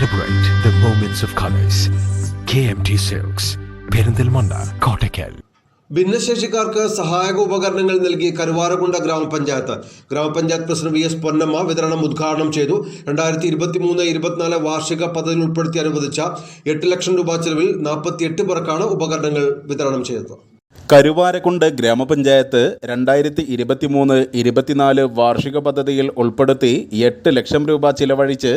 Celebrate the moments of colors. KMT Silks, Perinthalmanna Kottakkal ഭിന്നശേഷിക്കാർക്ക് സഹായക ഉപകരണങ്ങൾ നൽകി കരുവാരകുണ്ട ഗ്രാമപഞ്ചായത്ത്. ഗ്രാമപഞ്ചായത്ത് പ്രസിഡന്റ് വി എസ് പൊന്നമ്മ വിതരണം ഉദ്ഘാടനം ചെയ്തു. രണ്ടായിരത്തി ഇരുപത്തി മൂന്ന് ഇരുപത്തിനാല് വാർഷിക പദ്ധതിയിൽ ഉൾപ്പെടുത്തി അനുവദിച്ച എട്ട് ലക്ഷം രൂപ ചെലവിൽ നാൽപ്പത്തിയെട്ട് പേർക്കാണ് ഉപകരണങ്ങൾ വിതരണം ചെയ്തത്. കരുവാരക്കുണ്ട് ഗ്രാമപഞ്ചായത്ത് രണ്ടായിരത്തി ഇരുപത്തിമൂന്ന് ഇരുപത്തിനാല് വാർഷിക പദ്ധതിയിൽ ഉൾപ്പെടുത്തി എട്ട് ലക്ഷം രൂപ ചിലവഴിച്ച്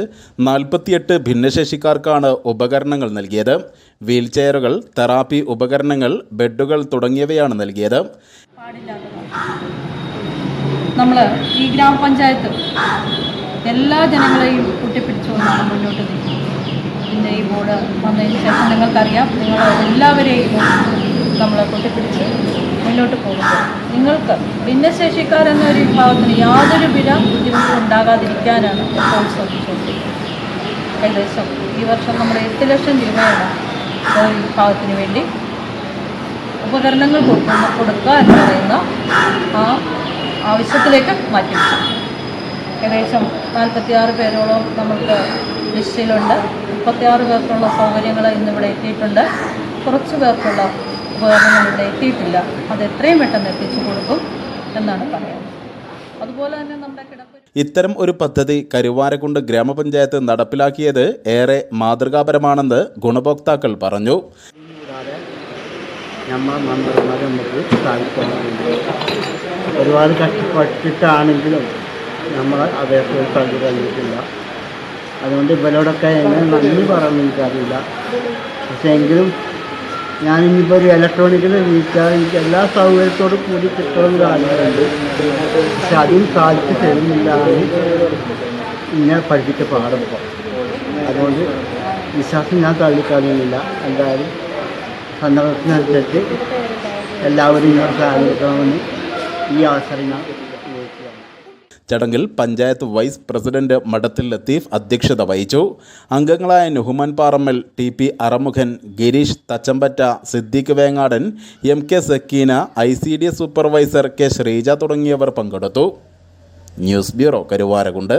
നാൽപ്പത്തിയെട്ട് ഭിന്നശേഷിക്കാർക്കാണ് ഉപകരണങ്ങൾ നൽകിയത്. വീൽചെയറുകൾ തെറാപ്പി ഉപകരണങ്ങൾ ബെഡുകൾ തുടങ്ങിയവയാണ് നൽകിയത്. നമ്മൾ ഈ ഗ്രാമപഞ്ചായത്ത് എല്ലാ ജനങ്ങളെയും കൂട്ടിപ്പിടിച്ചുകൊണ്ടാണ് മുന്നോട്ട് പിന്നെ ഈ ബോർഡ് വന്നതിന് ശേഷം നിങ്ങൾക്കറിയാം നിങ്ങൾ എല്ലാവരെയും നമ്മൾ കൊട്ടിപ്പിടിച്ച് മുന്നോട്ട് പോകുന്നത്. നിങ്ങൾക്ക് ഭിന്നശേഷിക്കാരെന്ന ഒരു വിഭാഗത്തിന് യാതൊരു വില ബുദ്ധിമുട്ടും ഉണ്ടാകാതിരിക്കാനാണ് ഇപ്പോൾ ശ്രമിച്ചുകൊണ്ടിരിക്കുന്നത്. ഏകദേശം ഈ വർഷം നമ്മൾ എട്ട് ലക്ഷം രൂപയാണ് ഒരു വിഭാഗത്തിന് വേണ്ടി ഉപകരണങ്ങൾ കൊടുക്കുന്ന കൊടുക്കുക എന്ന് പറയുന്ന ആ ആവശ്യത്തിലേക്ക് മാറ്റി ഏകദേശം നാൽപ്പത്തിയാറ് പേരോളം നമുക്ക് ലിസ്റ്റിലുണ്ട്. മുപ്പത്തിയാറ് പേർക്കുള്ള സൗകര്യങ്ങൾ ഇന്നിവിടെ എത്തിയിട്ടുണ്ട്. കുറച്ച് പേർക്കുള്ള ഉപകരണങ്ങൾ ഇവിടെ എത്തിയിട്ടില്ല അത് എത്രയും പെട്ടെന്ന് എത്തിച്ചു കൊടുക്കും എന്നാണ് പറയുന്നത്. അതുപോലെ തന്നെ നമ്മുടെ കിടപ്പ് ഇത്തരം ഒരു പദ്ധതി കരുവാരക്കുണ്ട് ഗ്രാമപഞ്ചായത്ത് നടപ്പിലാക്കിയത് ഏറെ മാതൃകാപരമാണെന്ന് ഗുണഭോക്താക്കൾ പറഞ്ഞു. നമ്മൾ മെമ്പർമാർ നമുക്ക് സാധിക്കാൻ ഒരുപാട് കഷ്ടപ്പെട്ടിട്ടാണെങ്കിലും നമ്മൾ അപേക്ഷ തള്ളി കഴിഞ്ഞിട്ടില്ല അതുകൊണ്ട് ഇവരോടൊക്കെ എങ്ങനെ നന്ദി പറയാൻ എനിക്കറിയില്ല. പക്ഷേ എങ്കിലും ഞാൻ ഇനിയിപ്പോൾ ഒരു ഇലക്ട്രോണിക്കിൽ വിളിച്ചാൽ എനിക്ക് എല്ലാ സൗകര്യത്തോടും കൂടി കിട്ടണമെന്ന് കാണുന്നുണ്ട് പക്ഷെ അതും സാധിച്ചു തരുന്നില്ല എന്നെ പഠിപ്പിച്ച പാഠം. അതുകൊണ്ട് വിശ്വാസം ഞാൻ തള്ളിക്കളയുന്നില്ല. എന്തായാലും സന്ദർഭത്തിനനുസരിച്ച് എല്ലാവരും ഇങ്ങനെ സഹകരിക്കണമെന്ന് ഈ അവസരം ഞാൻ ചടങ്ങിൽ പഞ്ചായത്ത് വൈസ് പ്രസിഡന്റ് മഠത്തിൽ ലത്തീഫ് അധ്യക്ഷത വഹിച്ചു. അംഗങ്ങളായ Nuhuman Parammal T P Arumukhan Gireesh Thachampatta Siddique Vengadan M K Sakeena I C D supervisor K Sreeja തുടങ്ങിയവർ പങ്കെടുത്തു. News bureau Karuvarakundu.